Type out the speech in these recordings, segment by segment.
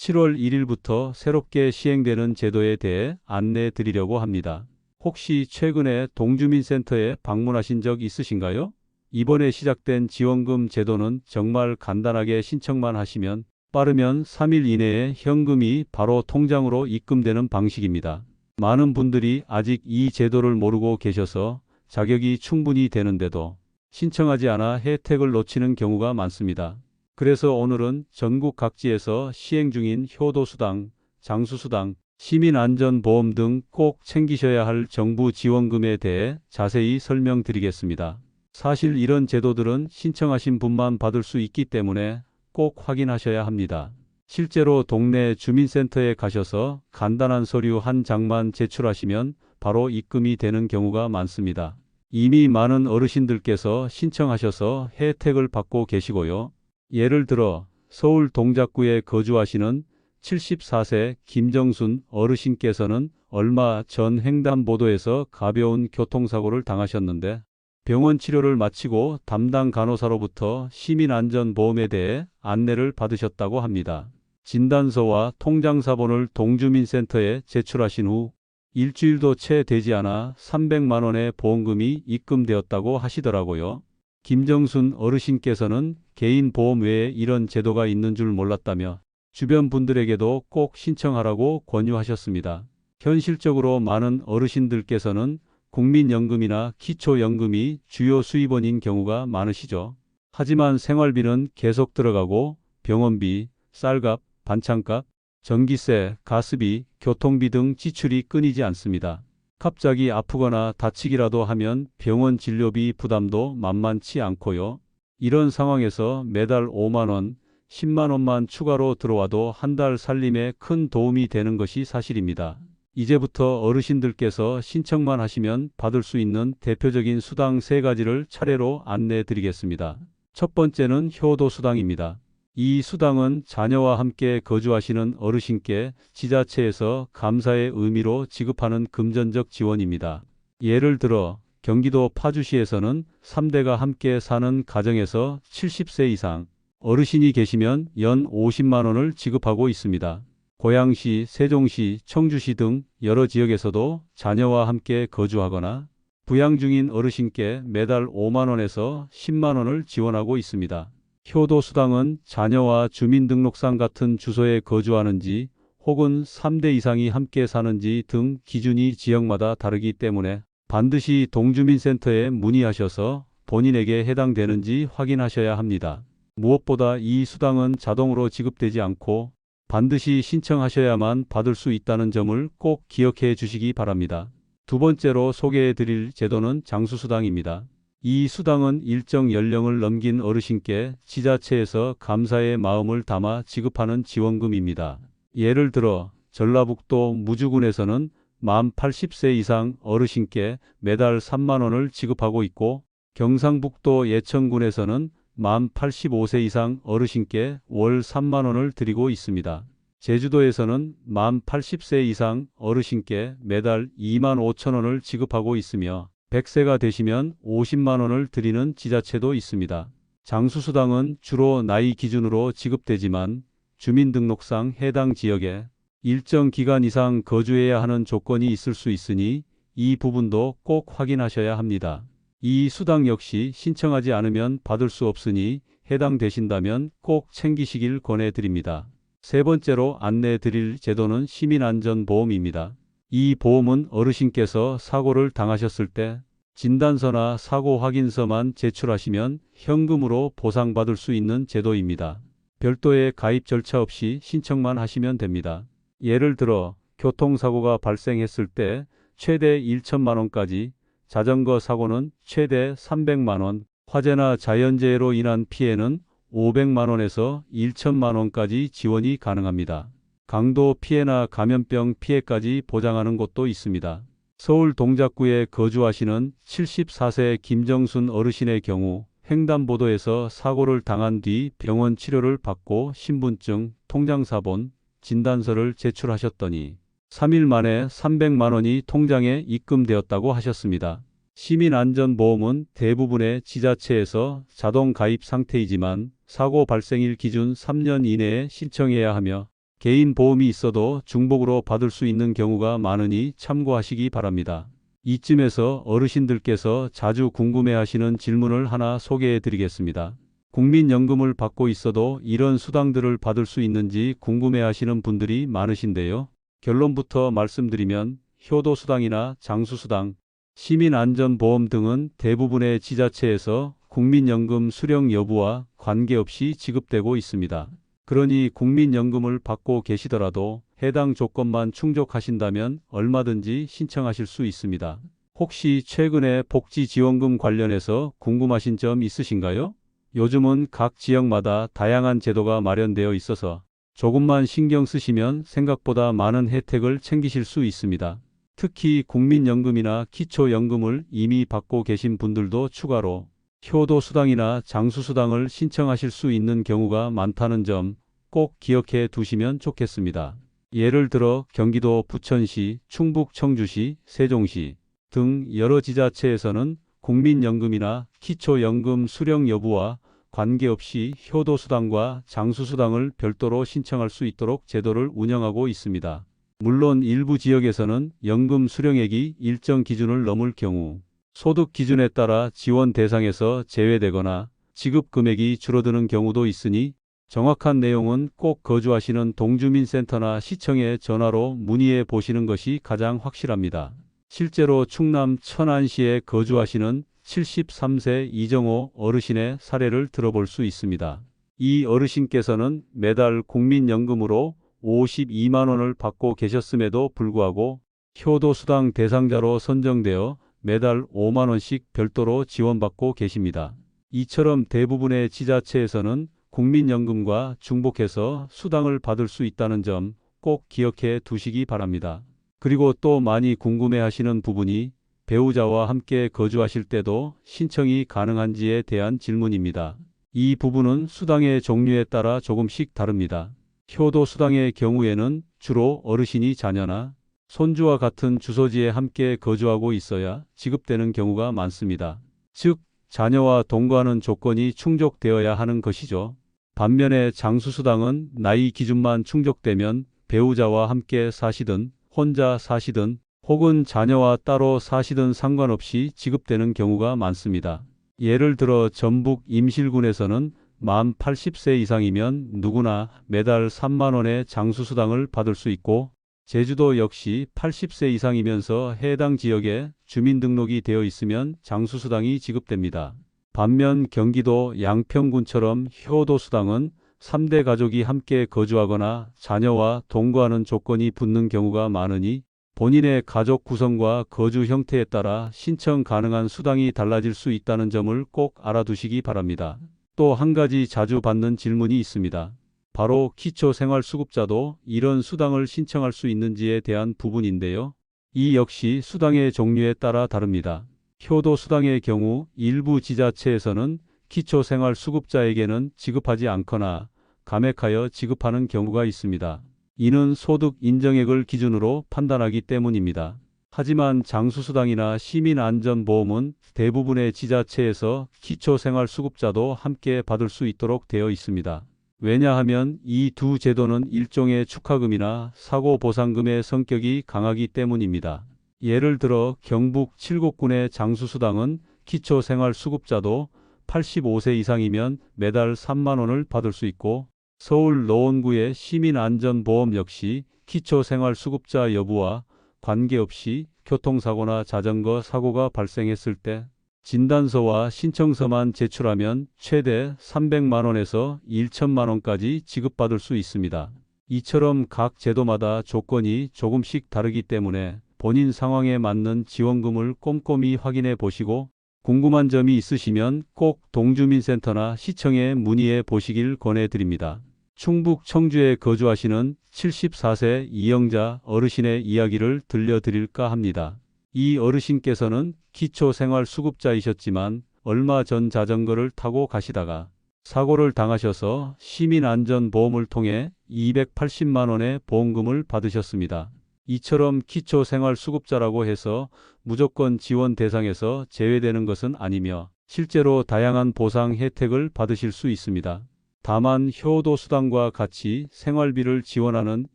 7월 1일부터 새롭게 시행되는 제도에 대해 안내해 드리려고 합니다. 혹시 최근에 동주민센터에 방문하신 적 있으신가요? 이번에 시작된 지원금 제도는 정말 간단하게 신청만 하시면 빠르면 3일 이내에 현금이 바로 통장으로 입금되는 방식입니다. 많은 분들이 아직 이 제도를 모르고 계셔서 자격이 충분히 되는데도 신청하지 않아 혜택을 놓치는 경우가 많습니다. 그래서 오늘은 전국 각지에서 시행 중인 효도수당, 장수수당, 시민안전보험 등 꼭 챙기셔야 할 정부 지원금에 대해 자세히 설명드리겠습니다. 사실 이런 제도들은 신청하신 분만 받을 수 있기 때문에 꼭 확인하셔야 합니다. 실제로 동네 주민센터에 가셔서 간단한 서류 한 장만 제출하시면 바로 입금이 되는 경우가 많습니다. 이미 많은 어르신들께서 신청하셔서 혜택을 받고 계시고요. 예를 들어 서울 동작구에 거주하시는 74세 김정순 어르신께서는 얼마 전 횡단보도에서 가벼운 교통사고를 당하셨는데 병원 치료를 마치고 담당 간호사로부터 시민안전보험에 대해 안내를 받으셨다고 합니다. 진단서와 통장사본을 동주민센터에 제출하신 후 일주일도 채 되지 않아 300만 원의 보험금이 입금되었다고 하시더라고요. 김정순 어르신께서는 개인 보험 외에 이런 제도가 있는 줄 몰랐다며 주변 분들에게도 꼭 신청하라고 권유하셨습니다. 현실적으로 많은 어르신들께서는 국민연금이나 기초연금이 주요 수입원인 경우가 많으시죠. 하지만 생활비는 계속 들어가고 병원비, 쌀값, 반찬값, 전기세, 가스비, 교통비 등 지출이 끊이지 않습니다. 갑자기 아프거나 다치기라도 하면 병원 진료비 부담도 만만치 않고요. 이런 상황에서 매달 5만원, 10만원만 추가로 들어와도 한 달 살림에 큰 도움이 되는 것이 사실입니다. 이제부터 어르신들께서 신청만 하시면 받을 수 있는 대표적인 수당 세 가지를 차례로 안내해 드리겠습니다. 첫 번째는 효도수당입니다. 이 수당은 자녀와 함께 거주하시는 어르신께 지자체에서 감사의 의미로 지급하는 금전적 지원입니다. 예를 들어 경기도 파주시에서는 3대가 함께 사는 가정에서 70세 이상 어르신이 계시면 연 50만 원을 지급하고 있습니다. 고양시, 세종시, 청주시 등 여러 지역에서도 자녀와 함께 거주하거나 부양 중인 어르신께 매달 5만 원에서 10만 원을 지원하고 있습니다. 효도수당은 자녀와 주민등록상 같은 주소에 거주하는지 혹은 3대 이상이 함께 사는지 등 기준이 지역마다 다르기 때문에 반드시 동주민센터에 문의하셔서 본인에게 해당되는지 확인하셔야 합니다. 무엇보다 이 수당은 자동으로 지급되지 않고 반드시 신청하셔야만 받을 수 있다는 점을 꼭 기억해 주시기 바랍니다. 두 번째로 소개해 드릴 제도는 장수수당입니다. 이 수당은 일정 연령을 넘긴 어르신께 지자체에서 감사의 마음을 담아 지급하는 지원금입니다. 예를 들어 전라북도 무주군에서는 만 80세 이상 어르신께 매달 3만 원을 지급하고 있고 경상북도 예천군에서는 만 85세 이상 어르신께 월 3만 원을 드리고 있습니다. 제주도에서는 만 80세 이상 어르신께 매달 2만 5천 원을 지급하고 있으며 100세가 되시면 50만 원을 드리는 지자체도 있습니다. 장수수당은 주로 나이 기준으로 지급되지만 주민등록상 해당 지역에 일정 기간 이상 거주해야 하는 조건이 있을 수 있으니 이 부분도 꼭 확인하셔야 합니다. 이 수당 역시 신청하지 않으면 받을 수 없으니 해당되신다면 꼭 챙기시길 권해드립니다. 세 번째로 안내해 드릴 제도는 시민안전보험입니다. 이 보험은 어르신께서 사고를 당하셨을 때 진단서나 사고 확인서만 제출하시면 현금으로 보상받을 수 있는 제도입니다. 별도의 가입 절차 없이 신청만 하시면 됩니다. 예를 들어 교통사고가 발생했을 때 최대 1천만 원까지, 자전거 사고는 최대 300만 원, 화재나 자연재해로 인한 피해는 500만 원에서 1천만 원까지 지원이 가능합니다. 강도 피해나 감염병 피해까지 보장하는 곳도 있습니다. 서울 동작구에 거주하시는 74세 김정순 어르신의 경우 횡단보도에서 사고를 당한 뒤 병원 치료를 받고 신분증, 통장사본, 진단서를 제출하셨더니 3일 만에 300만 원이 통장에 입금되었다고 하셨습니다. 시민안전보험은 대부분의 지자체에서 자동 가입 상태이지만 사고 발생일 기준 3년 이내에 신청해야 하며 개인 보험이 있어도 중복으로 받을 수 있는 경우가 많으니 참고하시기 바랍니다. 이쯤에서 어르신들께서 자주 궁금해하시는 질문을 하나 소개해 드리겠습니다. 국민연금을 받고 있어도 이런 수당들을 받을 수 있는지 궁금해하시는 분들이 많으신데요. 결론부터 말씀드리면 효도수당이나 장수수당, 시민안전보험 등은 대부분의 지자체에서 국민연금 수령 여부와 관계없이 지급되고 있습니다. 그러니 국민연금을 받고 계시더라도 해당 조건만 충족하신다면 얼마든지 신청하실 수 있습니다. 혹시 최근에 복지지원금 관련해서 궁금하신 점 있으신가요? 요즘은 각 지역마다 다양한 제도가 마련되어 있어서 조금만 신경 쓰시면 생각보다 많은 혜택을 챙기실 수 있습니다. 특히 국민연금이나 기초연금을 이미 받고 계신 분들도 추가로 효도수당이나 장수수당을 신청하실 수 있는 경우가 많다는 점 꼭 기억해 두시면 좋겠습니다. 예를 들어 경기도 부천시, 충북 청주시, 세종시 등 여러 지자체에서는 국민연금이나 기초연금 수령 여부와 관계없이 효도수당과 장수수당을 별도로 신청할 수 있도록 제도를 운영하고 있습니다. 물론 일부 지역에서는 연금 수령액이 일정 기준을 넘을 경우 소득 기준에 따라 지원 대상에서 제외되거나 지급 금액이 줄어드는 경우도 있으니 정확한 내용은 꼭 거주하시는 동주민센터나 시청에 전화로 문의해 보시는 것이 가장 확실합니다. 실제로 충남 천안시에 거주하시는 73세 이정호 어르신의 사례를 들어볼 수 있습니다. 이 어르신께서는 매달 국민연금으로 52만 원을 받고 계셨음에도 불구하고 효도수당 대상자로 선정되어 매달 5만 원씩 별도로 지원받고 계십니다. 이처럼 대부분의 지자체에서는 국민연금과 중복해서 수당을 받을 수 있다는 점 꼭 기억해 두시기 바랍니다. 그리고 또 많이 궁금해 하시는 부분이 배우자와 함께 거주하실 때도 신청이 가능한지에 대한 질문입니다. 이 부분은 수당의 종류에 따라 조금씩 다릅니다. 효도 수당의 경우에는 주로 어르신이 자녀나 손주와 같은 주소지에 함께 거주하고 있어야 지급되는 경우가 많습니다. 즉, 자녀와 동거하는 조건이 충족되어야 하는 것이죠. 반면에 장수수당은 나이 기준만 충족되면 배우자와 함께 사시든 혼자 사시든 혹은 자녀와 따로 사시든 상관없이 지급되는 경우가 많습니다. 예를 들어 전북 임실군에서는 만 80세 이상이면 누구나 매달 3만 원의 장수수당을 받을 수 있고 제주도 역시 80세 이상이면서 해당 지역에 주민등록이 되어 있으면 장수수당이 지급됩니다. 반면 경기도 양평군처럼 효도수당은 3대 가족이 함께 거주하거나 자녀와 동거하는 조건이 붙는 경우가 많으니 본인의 가족 구성과 거주 형태에 따라 신청 가능한 수당이 달라질 수 있다는 점을 꼭 알아두시기 바랍니다. 또 한 가지 자주 받는 질문이 있습니다. 바로 기초생활수급자도 이런 수당을 신청할 수 있는지에 대한 부분인데요. 이 역시 수당의 종류에 따라 다릅니다. 효도 수당의 경우 일부 지자체에서는 기초생활수급자에게는 지급하지 않거나 감액하여 지급하는 경우가 있습니다. 이는 소득 인정액을 기준으로 판단하기 때문입니다. 하지만 장수수당이나 시민안전보험은 대부분의 지자체에서 기초생활수급자도 함께 받을 수 있도록 되어 있습니다. 왜냐하면 이 두 제도는 일종의 축하금이나 사고 보상금의 성격이 강하기 때문입니다. 예를 들어 경북 칠곡군의 장수수당은 기초생활수급자도 85세 이상이면 매달 3만 원을 받을 수 있고 서울 노원구의 시민안전보험 역시 기초생활수급자 여부와 관계없이 교통사고나 자전거 사고가 발생했을 때 진단서와 신청서만 제출하면 최대 300만 원에서 1천만 원까지 지급받을 수 있습니다. 이처럼 각 제도마다 조건이 조금씩 다르기 때문에 본인 상황에 맞는 지원금을 꼼꼼히 확인해 보시고 궁금한 점이 있으시면 꼭 동주민센터나 시청에 문의해 보시길 권해드립니다. 충북 청주에 거주하시는 74세 이영자 어르신의 이야기를 들려드릴까 합니다. 이 어르신께서는 기초생활수급자이셨지만 얼마 전 자전거를 타고 가시다가 사고를 당하셔서 시민안전보험을 통해 280만 원의 보험금을 받으셨습니다. 이처럼 기초생활수급자라고 해서 무조건 지원 대상에서 제외되는 것은 아니며 실제로 다양한 보상 혜택을 받으실 수 있습니다. 다만 효도 수당과 같이 생활비를 지원하는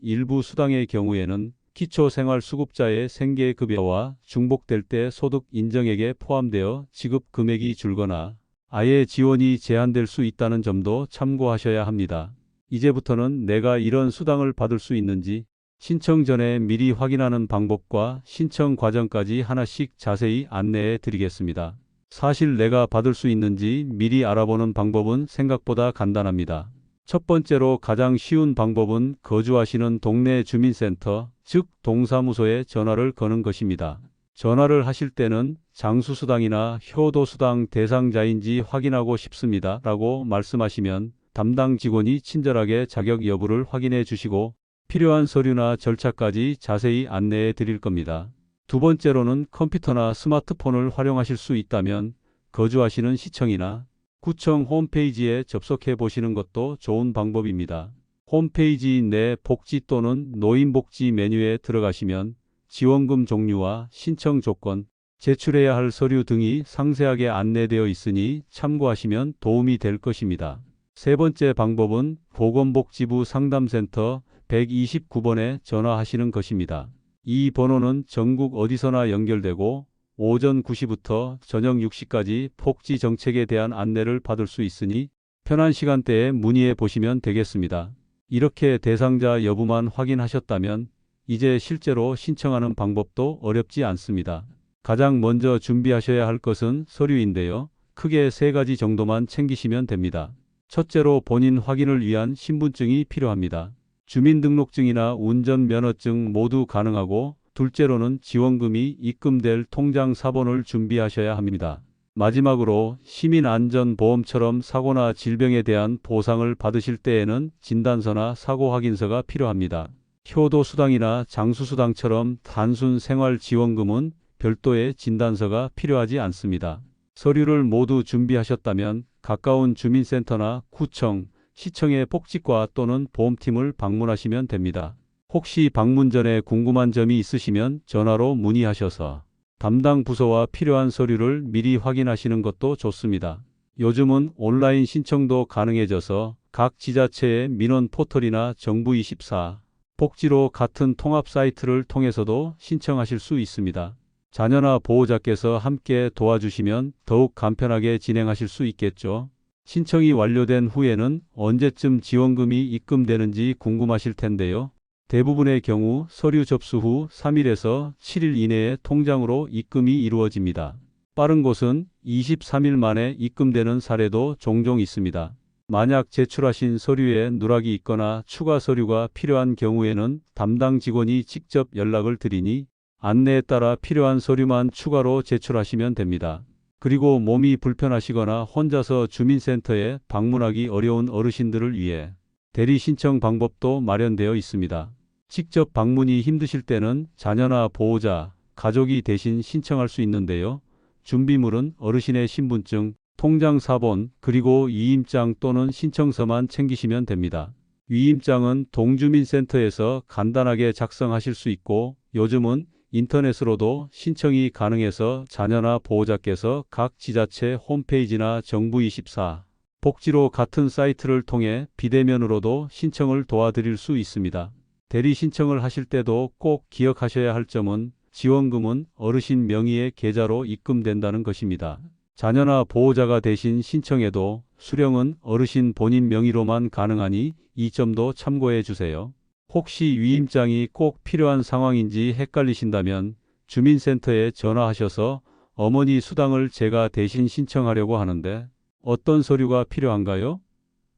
일부 수당의 경우에는 기초생활수급자의 생계급여와 중복될 때 소득 인정액에 포함되어 지급 금액이 줄거나 아예 지원이 제한될 수 있다는 점도 참고하셔야 합니다. 이제부터는 내가 이런 수당을 받을 수 있는지 신청 전에 미리 확인하는 방법과 신청 과정까지 하나씩 자세히 안내해 드리겠습니다. 사실 내가 받을 수 있는지 미리 알아보는 방법은 생각보다 간단합니다. 첫 번째로 가장 쉬운 방법은 거주하시는 동네 주민센터, 즉 동사무소에 전화를 거는 것입니다. 전화를 하실 때는 장수수당이나 효도수당 대상자인지 확인하고 싶습니다. 라고 말씀하시면 담당 직원이 친절하게 자격 여부를 확인해 주시고 필요한 서류나 절차까지 자세히 안내해 드릴 겁니다. 두 번째로는 컴퓨터나 스마트폰을 활용하실 수 있다면 거주하시는 시청이나 구청 홈페이지에 접속해 보시는 것도 좋은 방법입니다. 홈페이지 내 복지 또는 노인복지 메뉴에 들어가시면 지원금 종류와 신청 조건, 제출해야 할 서류 등이 상세하게 안내되어 있으니 참고하시면 도움이 될 것입니다. 세 번째 방법은 보건복지부 상담센터 129번에 전화하시는 것입니다. 이 번호는 전국 어디서나 연결되고 오전 9시부터 저녁 6시까지 복지 정책에 대한 안내를 받을 수 있으니 편한 시간대에 문의해 보시면 되겠습니다. 이렇게 대상자 여부만 확인하셨다면 이제 실제로 신청하는 방법도 어렵지 않습니다. 가장 먼저 준비하셔야 할 것은 서류인데요. 크게 세 가지 정도만 챙기시면 됩니다. 첫째로 본인 확인을 위한 신분증이 필요합니다. 주민등록증이나 운전면허증 모두 가능하고 둘째로는 지원금이 입금될 통장 사본을 준비하셔야 합니다. 마지막으로 시민안전보험처럼 사고나 질병에 대한 보상을 받으실 때에는 진단서나 사고 확인서가 필요합니다. 효도수당이나 장수수당처럼 단순 생활지원금은 별도의 진단서가 필요하지 않습니다. 서류를 모두 준비하셨다면 가까운 주민센터나 구청, 시청의 복지과 또는 보험팀을 방문하시면 됩니다. 혹시 방문 전에 궁금한 점이 있으시면 전화로 문의하셔서 담당 부서와 필요한 서류를 미리 확인하시는 것도 좋습니다. 요즘은 온라인 신청도 가능해져서 각 지자체의 민원 포털이나 정부24, 복지로 같은 통합 사이트를 통해서도 신청하실 수 있습니다. 자녀나 보호자께서 함께 도와주시면 더욱 간편하게 진행하실 수 있겠죠. 신청이 완료된 후에는 언제쯤 지원금이 입금되는지 궁금하실 텐데요. 대부분의 경우 서류 접수 후 3일에서 7일 이내에 통장으로 입금이 이루어집니다. 빠른 곳은 23일 만에 입금되는 사례도 종종 있습니다. 만약 제출하신 서류에 누락이 있거나 추가 서류가 필요한 경우에는 담당 직원이 직접 연락을 드리니 안내에 따라 필요한 서류만 추가로 제출하시면 됩니다. 그리고 몸이 불편하시거나 혼자서 주민센터에 방문하기 어려운 어르신들을 위해 대리 신청 방법도 마련되어 있습니다. 직접 방문이 힘드실 때는 자녀나 보호자, 가족이 대신 신청할 수 있는데요. 준비물은 어르신의 신분증, 통장 사본, 그리고 위임장 또는 신청서만 챙기시면 됩니다. 위임장은 동주민센터에서 간단하게 작성하실 수 있고 요즘은 인터넷으로도 신청이 가능해서 자녀나 보호자께서 각 지자체 홈페이지나 정부24, 복지로 같은 사이트를 통해 비대면으로도 신청을 도와드릴 수 있습니다. 대리 신청을 하실 때도 꼭 기억하셔야 할 점은 지원금은 어르신 명의의 계좌로 입금된다는 것입니다. 자녀나 보호자가 대신 신청해도 수령은 어르신 본인 명의로만 가능하니 이 점도 참고해 주세요. 혹시 위임장이 꼭 필요한 상황인지 헷갈리신다면 주민센터에 전화하셔서 어머니 수당을 제가 대신 신청하려고 하는데 어떤 서류가 필요한가요?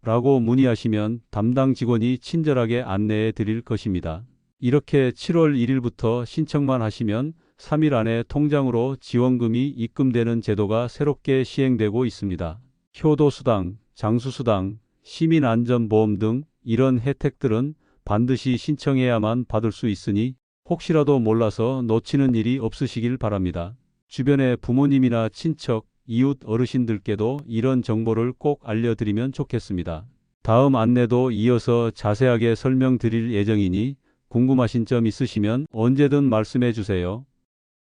라고 문의하시면 담당 직원이 친절하게 안내해 드릴 것입니다. 이렇게 7월 1일부터 신청만 하시면 3일 안에 통장으로 지원금이 입금되는 제도가 새롭게 시행되고 있습니다. 효도수당, 장수수당, 시민안전보험 등 이런 혜택들은 반드시 신청해야만 받을 수 있으니 혹시라도 몰라서 놓치는 일이 없으시길 바랍니다. 주변의 부모님이나 친척, 이웃 어르신들께도 이런 정보를 꼭 알려드리면 좋겠습니다. 다음 안내도 이어서 자세하게 설명드릴 예정이니 궁금하신 점 있으시면 언제든 말씀해 주세요.